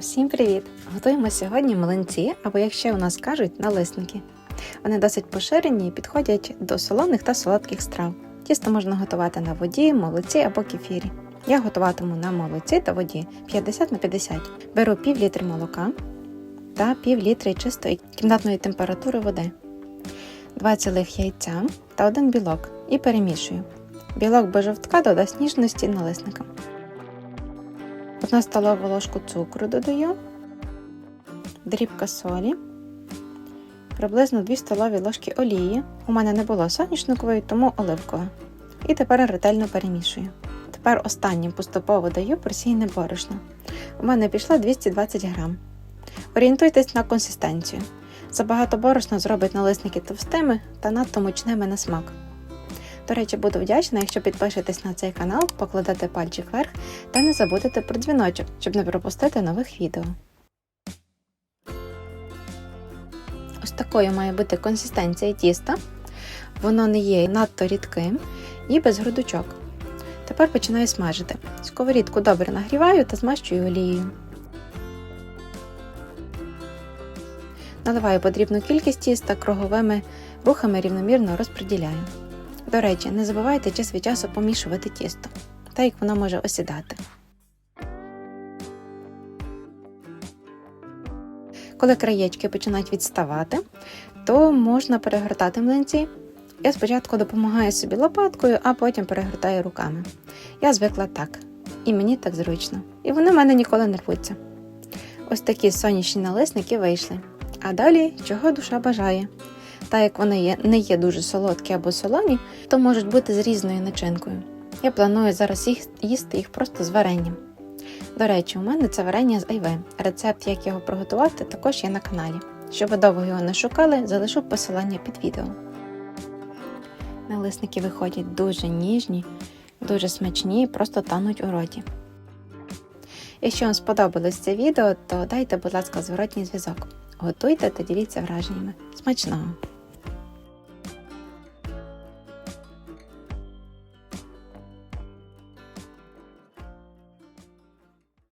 Усім привіт! Готуємо сьогодні млинці, або як ще у нас кажуть, налисники. Вони досить поширені і підходять до солоних та солодких страв. Тісто можна готувати на воді, молоці або кефірі. Я готуватиму на молоці та воді 50 на 50. Беру пів літри молока та пів літри чистої кімнатної температури води, 2 цілих яйця та один білок і перемішую. Білок без жовтка додасть ніжності налисникам. Одна столову ложку цукру додаю, дрібка солі, приблизно 2 столові ложки олії. У мене не було соняшникової, тому оливкової. І тепер ретельно перемішую. Тепер останнім поступово даю порційне борошно. У мене пішло 220 грам. Орієнтуйтесь на консистенцію. Забагато борошна зробить налисники товстими та надто мучними на смак. До речі, буду вдячна, якщо підпишетесь на цей канал, покладете пальчик вверх та не забудете про дзвіночок, щоб не пропустити нових відео. Ось такою має бути консистенція тіста. Воно не є надто рідким і без грудочок. Тепер починаю смажити. Сковорідку добре нагріваю та змащую олією. Наливаю потрібну кількість тіста круговими рухами рівномірно розподіляю. До речі, не забувайте час від часу помішувати тісто, так як воно може осідати. Коли краєчки починають відставати, то можна перегортати млинці. Я спочатку допомагаю собі лопаткою, а потім перегортаю руками. Я звикла так, і мені так зручно. І вони в мене ніколи не рвуться. Ось такі сонячні налисники вийшли. А далі чого душа бажає. Та як вони є, не є дуже солодкі або солоні, то можуть бути з різною начинкою. Я планую зараз їх їсти їх просто з варенням. До речі, у мене це варення з айве. Рецепт, як його приготувати, також є на каналі. Щоб ви довго його не шукали, залишу посилання під відео. Налисники виходять дуже ніжні, дуже смачні, просто тануть у роті. Якщо вам сподобалось це відео, то дайте, будь ласка, зворотній зв'язок. Готуйте та діліться враженнями. Смачного!